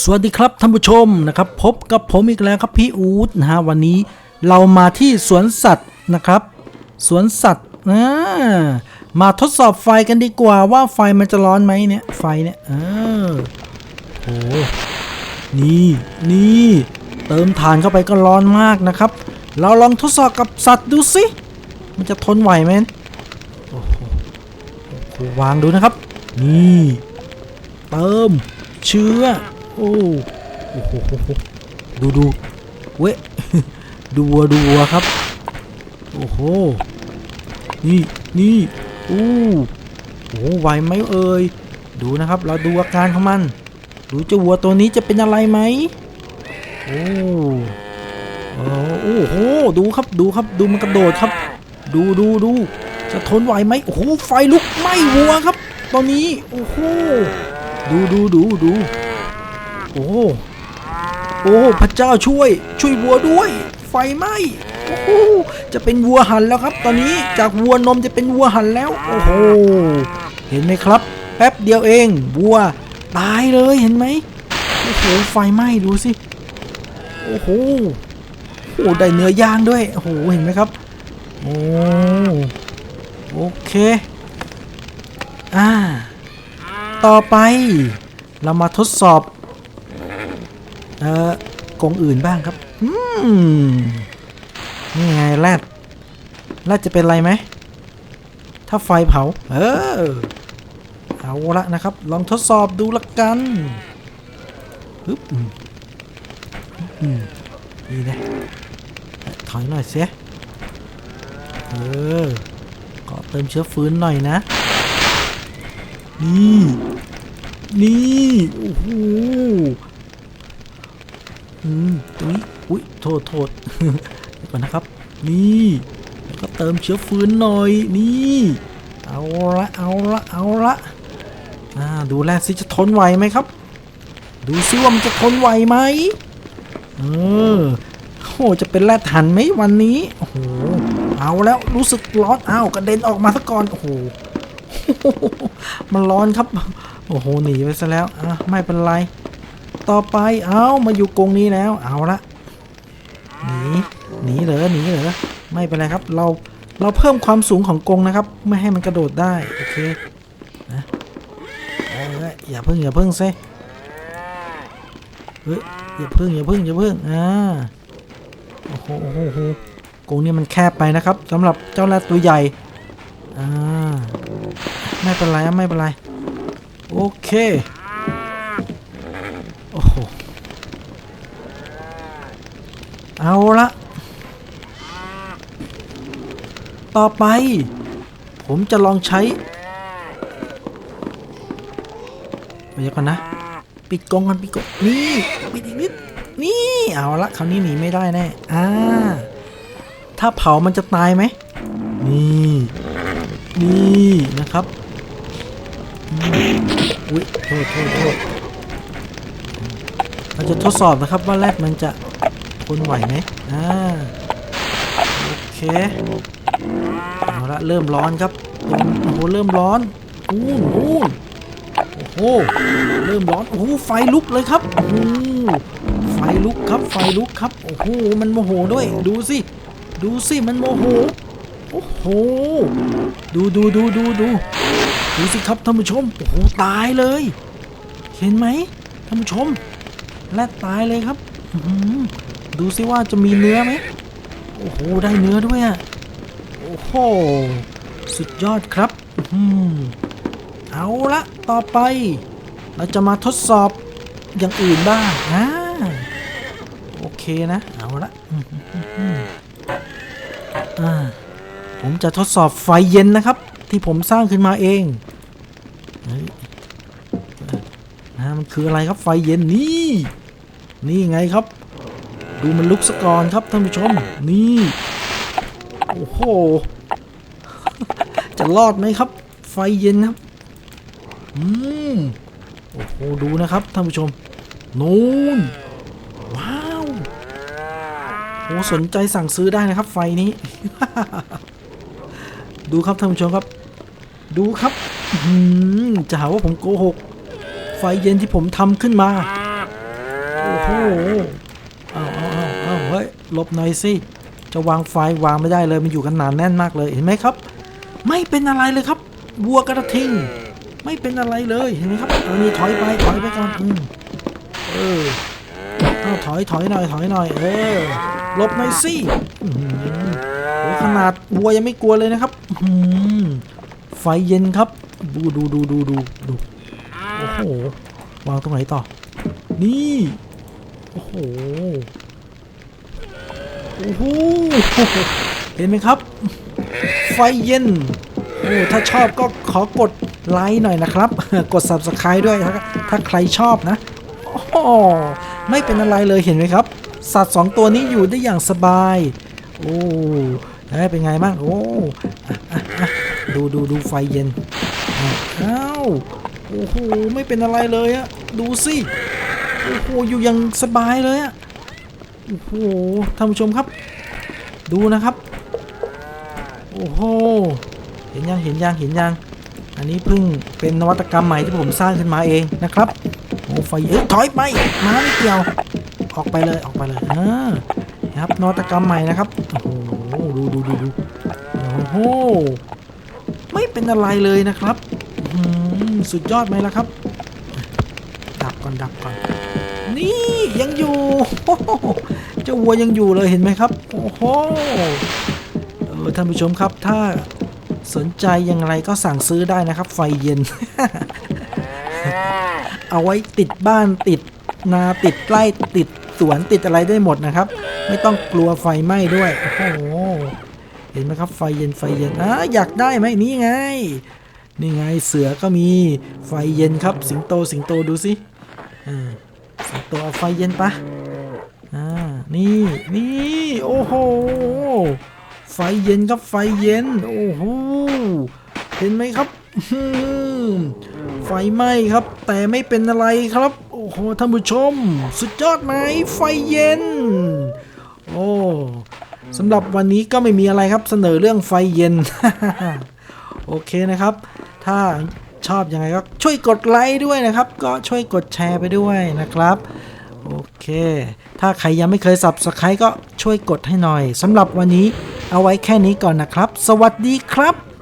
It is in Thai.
สวัสดีครับท่านผู้ชมนะครับ พบกับผมอีกแล้วครับพี่อู๊ดนะฮะวันนี้เรามาที่สวนสัตว์นะครับ สวนสัตว์อ่ามาทดสอบไฟกันดีกว่าว่าไฟมันจะร้อนไหมเนี่ยไฟเนี่ยเออโอ้นี่นี่เติมถ่านเข้าไปก็ร้อนมากนะครับ เราลองทดสอบกับสัตว์ดูสิมันจะทนไหวไหมโอ้โหวางดูนะครับ นี่ เติมเชื้อ โอ้โอ้โหดูดูเว้ยดูวัวดูวัวครับ โอ้โห นี่นี่อู้โอ้โหไหวไหมเอ่ย ดูนะครับ เราดูอาการของมัน ดูเจ้าวัวตัวนี้จะเป็นอะไรไหมโอ้โอ้โห ดูครับ ดูครับ ดูมันกระโดดครับ ดูดูดู จะทนไหวไหมโอ้โห ไฟลุกไหม้วัวครับ ตอนนี้ โอ้โห ดูดูดูดู โอ้โอ้พระเจ้าช่วย ช่วยวัวด้วย ไฟไหม้โอ้โหจะเป็นวัวหันแล้วครับ ตอนนี้จากวัวนมจะเป็นวัวหันแล้ว โอ้โหเห็นไหมครับ แป๊บเดียวเองวัวตายเลยเห็นไหมโอ้โหไฟไหม้ดูสิโอ้โหโอ้ได้เนื้อย่างด้วยโอ้โหเห็นไหมครับโอ้โอเคอ่าต่อไปเรามาทดสอบ เอ่อกรงอื่นบ้างครับ อืมนี่ไงแรดแรดจะเป็นไรไหม ถ้าไฟเผา เออ เอาละนะครับ ลองทดสอบดูละกันฮึบอืมอืมนี่นะ ถอยหน่อยเสียเออก็เติมเชื้อฟื้นหน่อยนะ นี่ นี่ โอ้โห อืมตรงนี้อุ้ยโทษโทษเดี๋ยวก่อนนะครับ นี่แล้วก็เติมเชื้อฟื้นหน่อย นี่ เอาละเอาละเอาละอ่าดูแลสิจะทนไหวไหมครับ ดูซิว่ามันจะทนไหวไหมเออโอ้จะเป็นแรดหันไหมวันนี้โอ้โหเอาแล้วรู้สึกร้อนอ้าวกระเด็นออกมาซะก่อนโอ้โหมันร้อนครับ โอ้โหหนีไปซะแล้วอะไม่เป็นไร ต่อไปเอามาอยู่กรงนี้แล้วเอาละหนีหนีเหรอหนีเหรอไม่เป็นไรครับ เราเราเพิ่มความสูงของกรงนะครับ ไม่ให้มันกระโดดได้โอเคนะอย่าเพิ่งอย่าเพิ่งเซ่เฮ้ยอย่าเพิ่งอย่าเพิ่งอย่าเพิ่งอ่าโอ้โหโอ้โหโหกรงนี้มันแคบไปนะครับสำหรับเจ้าแรดตัวใหญ่อ่าไม่เป็นไรไม่เป็นไรโอเค โอ้โห เอาละ ต่อไป ผมจะลองใช้เดี๋ยวก่อนนะ ปิดกรงกันปิดกรงนี่ปิดอีกนิดนี่ เอาละคราวนี้หนีไม่ได้แน่อ่าถ้าเผามันจะตายไหมนี่นี่นะครับอุ้ยโทษโทษโทษเราจะทดสอบนะครับว่าแรดมันจะทนไหวไหมอ่าโอเค เอาละเริ่มร้อนครับโอ้โหเริ่มร้อนอู้หูโอ้โหเริ่มร้อนโอ้โหไฟลุกเลยครับโอ้โหไฟลุกครับไฟลุกครับโอ้โหมันโมโหด้วยดูสิดูสิมันโมโหโอ้โหดูดูดูดูดูดูสิครับท่านผู้ชมโอ้โหตายเลย เห็นไหมท่านผู้ชมแรดตายเลยครับดูสิว่าจะมีเนื้อไหมโอ้โหได้เนื้อด้วยอะ โอ้โห สุดยอดครับอื้อหือเอาละต่อไป เราจะมาทดสอบอย่างอื่นบ้างอ่าโอเคนะ เอาละผมจะทดสอบไฟเย็นนะครับ ที่ผมสร้างขึ้นมาเองนะมันคืออะไรครับไฟเย็นนี่ นี่ไงครับ ดูมันลุกสกอนครับท่านผู้ชม นี่ โอ้โห จะรอดไหมครับ ไฟเย็นครับ อืม โอ้โห ดูนะครับท่านผู้ชม นู่น ว้าวโอ้สนใจสั่งซื้อได้นะครับ ไฟนี้ ดูครับท่านผู้ชมครับ ดูครับอื้อหือจะหาว่าผมโกหก ไฟเย็นที่ผมทำขึ้นมาโหอ้าวอ้าวอ้าวอ้าวเฮ้ยหลบหน่อยสิ จะวางไฟวางไม่ได้เลยมันอยู่กันหนานแน่นมากเลยเห็นไหมครับ ไม่เป็นอะไรเลยครับวัวกระทิง ไม่เป็นอะไรเลยเห็นไหมครับเอานี่ถอยไปถอยไปก่อนอืมเออเอาถอยถอยหน่อยถอยหน่อย เออลบหน่อยสิโอ้ขนาดวัวยังไม่กลัวเลยนะครับอื้อหือไฟเย็นครับ ดูดูดูดูดูดูโอ้โหวางตรงไหนต่อ นี่ โอ้โห อ้โหเห็นไหมครับ ไฟเย็นโอ้ถ้าชอบก็ขอกดไลค์หน่อยนะครับ กด subscribe ด้วยถ้าถ้าใครชอบนะโอ้ไม่เป็นอะไรเลยเห็นไหมครับ สัตว์สองตัวนี้อยู่ได้อย่างสบาย โอ้เอ้ยเป็นไงบ้าง โอ้ดูดูดูไฟเย็นอ้าวโอ้โห ไม่เป็นอะไรเลยอะ ดูสิ โอ้โห อยู่อย่างสบายเลยอะ โอ้โหท่านผู้ชมครับ ดูนะครับ โอ้โห เห็นยังเห็นยังเห็นยัง อันนี้เพิ่งเป็นนวัตกรรมใหม่ที่ผมสร้างขึ้นมาเองนะครับโอ้ไฟเอ้ยถอยไปมาไม่เกี่ยว ออกไปเลยออกไปเลยอ่านะครับนวัตกรรมใหม่นะครับโอ้โหดูดูดูดูโอ้โหไม่เป็นอะไรเลยนะครับสุดยอดไหมล่ะครับ ดับก่อนดับก่อน นี่ยังอยู่เจ้าวัวยังอยู่เลยเห็นไหมครับโอ้โหเออท่านผู้ชมครับถ้าสนใจอย่างไรก็สั่งซื้อได้นะครับ ไฟเย็น เอาไว้ติดบ้านติดนาติดไร่ติดสวนติดอะไรได้หมดนะครับ ไม่ต้องกลัวไฟไหม้ด้วยโอ้โหเห็นไหมครับไฟเย็นไฟเย็นอะอยากได้ไหมนี่ไง นี่ไงเสือก็มีไฟเย็นครับ สิงโตสิงโตดูสิอ่า ตเอาไฟเย็นปะอ่า นี่ นี่ โอ้โห ไฟเย็นครับ ไฟเย็น โอ้โห เห็นไหมครับ ไฟไหม้ครับ แต่ไม่เป็นอะไรครับ โอ้โห ท่านผู้ชม สุดยอดไหม ไฟเย็น โอ้สำหรับวันนี้ก็ไม่มีอะไรครับ เสนอเรื่องไฟเย็น โอเคนะครับ ถ้า ชอบยังไงก็ช่วยกดไลค์ด้วยนะครับ ก็ช่วยกดแชร์ไปด้วยนะครับโอเค ถ้าใครยังไม่เคย subscribe ก็ช่วยกดให้หน่อยสำหรับวันนี้เอาไว้แค่นี้ก่อนนะครับ สวัสดีครับ